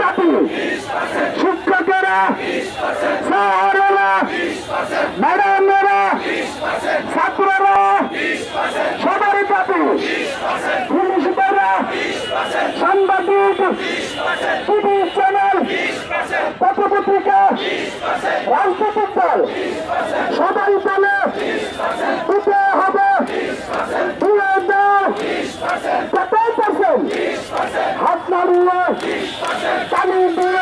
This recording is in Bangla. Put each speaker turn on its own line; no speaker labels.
জাতি। শিক্ষকেরা, শহরেরা, ম্যাডামেরা, ছাত্ররা সবার জাতি। পুলিশরা সাংবাদিক, টিভি চ্যানেল, পত্রপত্রিকা, রাজনৈতিক দল, সবাই দলে দিতে হবে। দুই হাজার হাত মারিয়ে Tchau,